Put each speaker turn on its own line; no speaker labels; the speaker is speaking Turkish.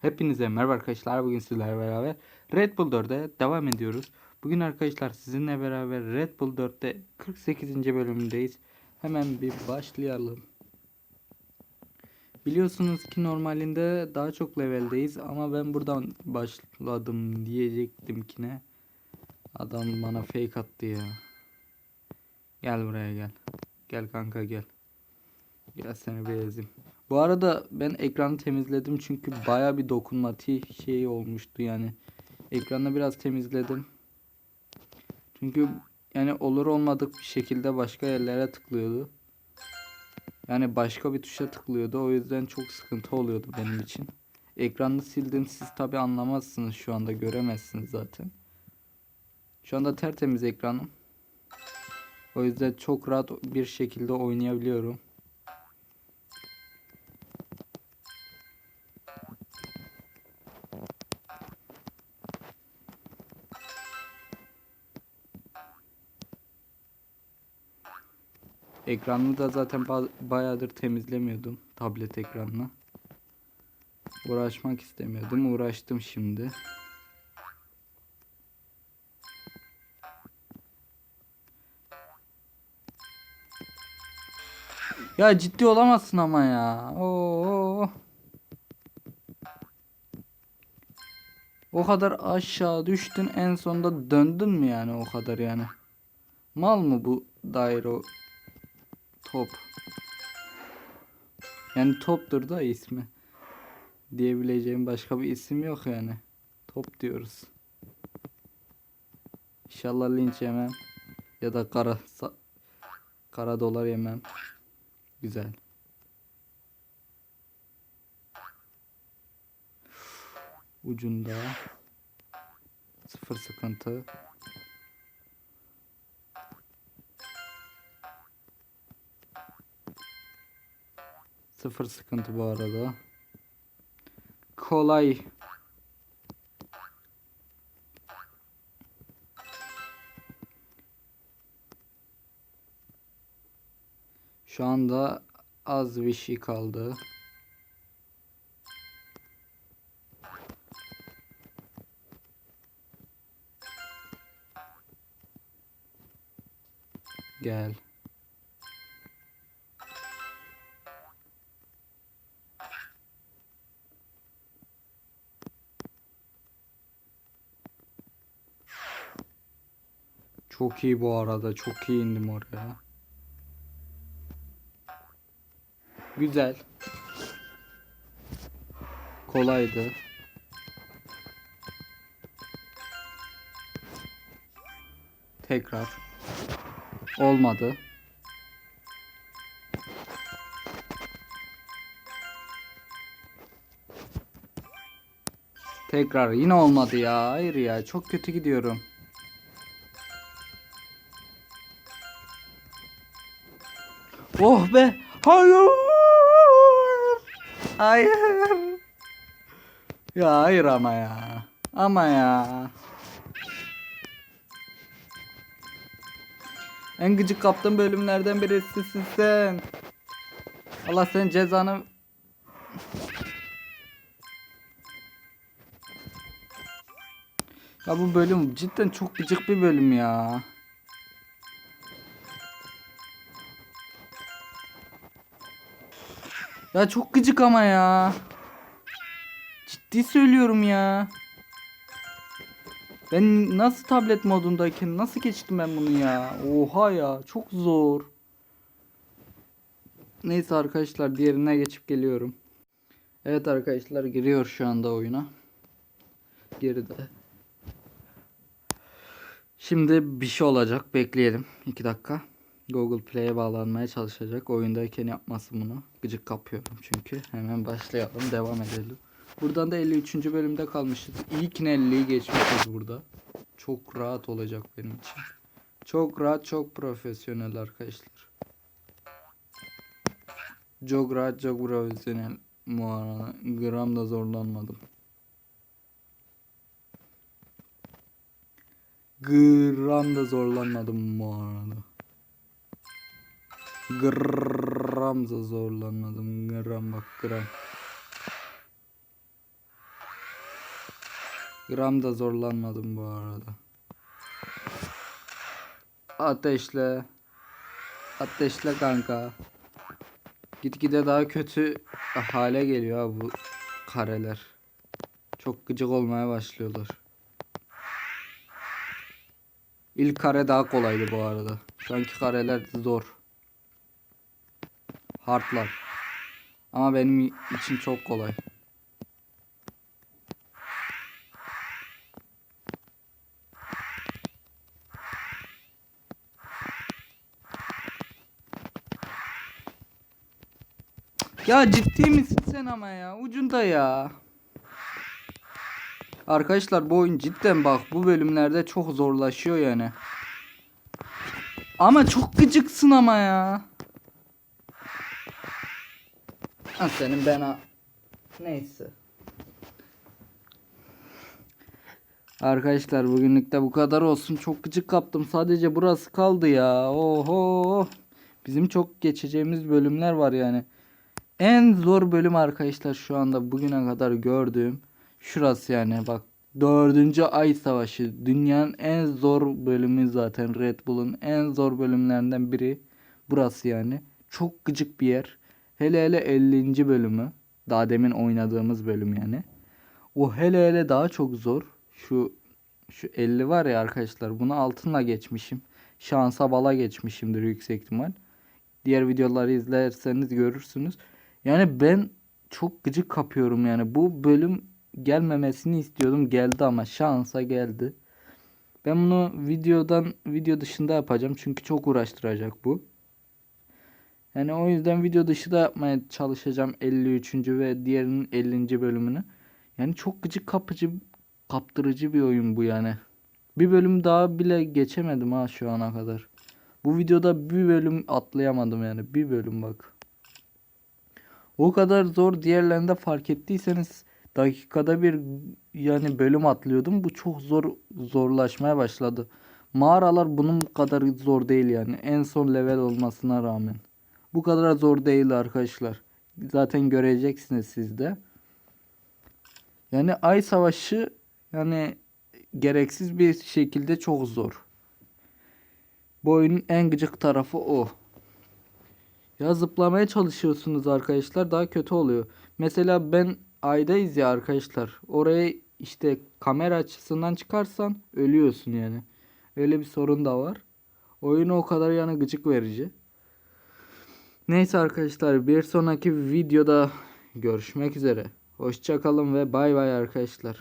Hepinize merhaba arkadaşlar. Bugün sizlerle beraber Red Bull 4'e devam ediyoruz. Bugün arkadaşlar sizinle beraber Red Bull 4'te 48. bölümündeyiz. Hemen bir başlayalım. Biliyorsunuz ki normalinde daha çok leveldeyiz ama ben buradan başladım diyecektim ki ne. Adam bana fake attı ya. Gel buraya gel. Gel kanka gel. Gel seni bir ezeyim. Bu arada ben ekranı temizledim çünkü baya bir dokunmatiği şey olmuştu yani. Ekranı biraz temizledim. Çünkü yani olur olmadık bir şekilde başka yerlere tıklıyordu. Yani başka bir tuşa tıklıyordu. O yüzden çok sıkıntı oluyordu benim için. Ekranı sildim. Siz tabi anlamazsınız şu anda. Göremezsiniz zaten. Şu anda tertemiz ekranım. O yüzden çok rahat bir şekilde oynayabiliyorum. Ekranını da zaten ba- bayağıdır temizlemiyordum tablet ekranını. Uğraşmak istemiyordum. Uğraştım şimdi. Ya ciddi olamazsın ama ya. Oo. O kadar aşağı düştün en sonunda döndün mü yani o kadar yani? Mal mı bu daire top? Yani toptur da ismi. Diyebileceğim başka bir isim yok yani. Top diyoruz. İnşallah linç yemem. Ya da kara kara dolar yemem. Güzel. Ucunda sıfır sıkıntı. Sıfır sıkıntı bu arada. Kolay. Şu anda az bir şey kaldı. Gel. Çok iyi bu arada. Çok iyi indim oraya. Güzel. Kolaydı. Tekrar. Olmadı. Tekrar yine olmadı ya. Hayır ya. Çok kötü gidiyorum. Oh be. Hayır. Hayır. Ya hayır ama ya. Ama ya. En gıcık kaptığım bölümlerden birisisin sen. Allah senin cezanı... Ya bu bölüm cidden çok gıcık bir bölüm ya. Ya çok gıcık ama ya. Ciddi söylüyorum ya. Ben nasıl tablet modundayken nasıl geçtim ben bunu ya? Oha ya çok zor. Neyse arkadaşlar diğerine geçip geliyorum. Evet arkadaşlar giriyor şu anda oyuna. Geride. Şimdi bir şey olacak bekleyelim 2 dakika. Google Play'e bağlanmaya çalışacak. Oyundayken yapması bunu. Gıcık kapıyorum çünkü. Hemen başlayalım devam edelim. Buradan da 53. bölümde kalmışız. İlk 50'yi geçmişiz burada. Çok rahat olacak benim için. Çok rahat, çok profesyonel arkadaşlar. Çok rahat, çok profesyonel. Bu arada gram da zorlanmadım. Gram da zorlanmadım bu arada. Gram da zorlanmadım. Gram bak gram. Gram da zorlanmadım bu arada. Ateşle. Ateşle kanka. Gitgide daha kötü hale geliyor bu kareler. Çok gıcık olmaya başlıyorlar. İlk kare daha kolaydı bu arada. Şu anki kareler zor. Hardlar. Ama benim için çok kolay. Ya ciddi misin sen ama ya? Ucunda ya. Arkadaşlar bu oyun cidden bak bu bölümlerde çok zorlaşıyor yani. Ama çok gıcıksın ama ya. Senin ben ha. Neyse. Arkadaşlar bugünlük de bu kadar olsun. Çok gıcık kaptım. Sadece burası kaldı ya. Oho. Bizim çok geçeceğimiz bölümler var yani. En zor bölüm arkadaşlar şu anda bugüne kadar gördüğüm şurası yani bak dördüncü ay savaşı dünyanın en zor bölümü zaten Red Bull'un en zor bölümlerinden biri burası yani çok gıcık bir yer hele hele 50. bölümü daha demin oynadığımız bölüm yani o hele hele daha çok zor şu şu 50 var ya arkadaşlar bunu altınla geçmişim şansa bala geçmişimdir yüksek ihtimal diğer videoları izlerseniz görürsünüz. Yani ben çok gıcık kapıyorum yani. Bu bölüm gelmemesini istiyordum. Geldi ama şansa geldi. Ben bunu videodan video dışında yapacağım. Çünkü çok uğraştıracak bu. Yani o yüzden video dışı da yapmaya çalışacağım 53. ve diğerinin 50. bölümünü. Yani çok gıcık kapıcı kaptırıcı bir oyun bu yani. Bir bölüm daha bile geçemedim ha şu ana kadar. Bu videoda bir bölüm atlayamadım yani. Bir bölüm bak. O kadar zor diğerlerinde fark ettiyseniz dakikada bir yani bölüm atlıyordum. Bu çok zor zorlaşmaya başladı. Mağaralar bunun kadar zor değil yani. En son level olmasına rağmen. Bu kadar zor değil arkadaşlar. Zaten göreceksiniz siz de. Yani Ay Savaşı yani gereksiz bir şekilde çok zor. Bu oyunun en gıcık tarafı o. Ya zıplamaya çalışıyorsunuz arkadaşlar daha kötü oluyor. Mesela ben aydayız ya arkadaşlar. Oraya işte kamera açısından çıkarsan ölüyorsun yani. Öyle bir sorun da var. Oyunu o kadar yani gıcık verici. Neyse arkadaşlar bir sonraki videoda görüşmek üzere. Hoşçakalın ve bay bay arkadaşlar.